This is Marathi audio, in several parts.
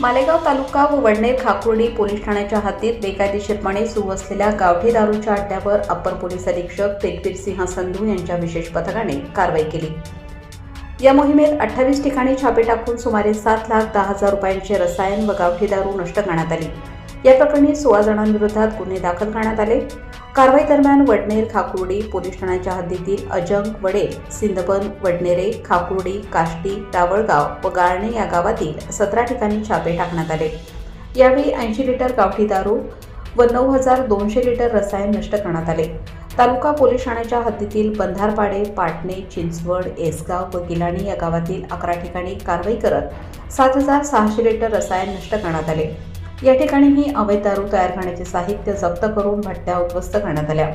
मालेगाव तालुका व वडनेर खाकुर्डी पोलीस ठाण्याच्या हद्दीत बेकायदेशीरपणे सुरू असलेल्या गावठी दारूच्या अड्ड्यावर अप्पर पोलीस अधीक्षक तेजबीर सिंह संधू यांच्या विशेष पथकाने कारवाई केली. या मोहिमेत अठ्ठावीस ठिकाणी छापे टाकून सुमारे सात लाख दहा हजार रुपयांचे रसायन व गावठी दारू नष्ट करण्यात आली. या प्रकरणी सोळा जणांविरोधात गुन्हे दाखल करण्यात आले. कारवाई दरम्यान वडनेर खाकुर्डी पोलीस ठाण्याच्या हद्दीतील अजंग वडे सिंदबन वडनेरे खाकुर्डी काष्टी रावळगाव व गाळणे या गावातील सतरा ठिकाणी छापे टाकण्यात आले. यावेळी ऐंशी लिटर गावठी दारू व नऊ हजार दोनशे लिटर रसायन नष्ट करण्यात आले. तालुका पोलीस ठाण्याच्या हद्दीतील बंधारपाडे पाटणे चिंचवड एसगाव व गिलाणी या गावातील अकरा ठिकाणी कारवाई करत सात हजार सहाशे लिटर रसायन नष्ट करण्यात आले. या ठिकाणीही अवैध दारू तयार करण्याचे साहित्य जप्त करून भट्ट्या उद्ध्वस्त करण्यात आल्या.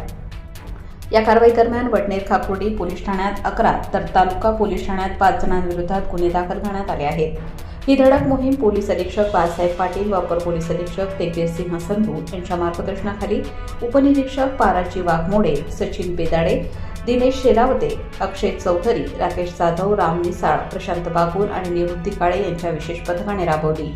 या कारवाई दरम्यान वडनेर खाकुर्डी पोलीस ठाण्यात अकरा तर तालुका पोलीस ठाण्यात पाच जणांविरोधात गुन्हे दाखल करण्यात आले आहेत. ही धडक मोहीम पोलीस अधीक्षक बाळासाहेब पाटील व अपर पोलीस अधीक्षक तेजवीर सिंह संधू यांच्या मार्गदर्शनाखाली उपनिरीक्षक पाराजी वाघमोडे सचिन बेदाडे दिनेश शेरावते अक्षय चौधरी राकेश जाधव राम निसाळ प्रशांत बागुल आणि निवृत्ती काळे यांच्या विशेष पथकाने राबवली.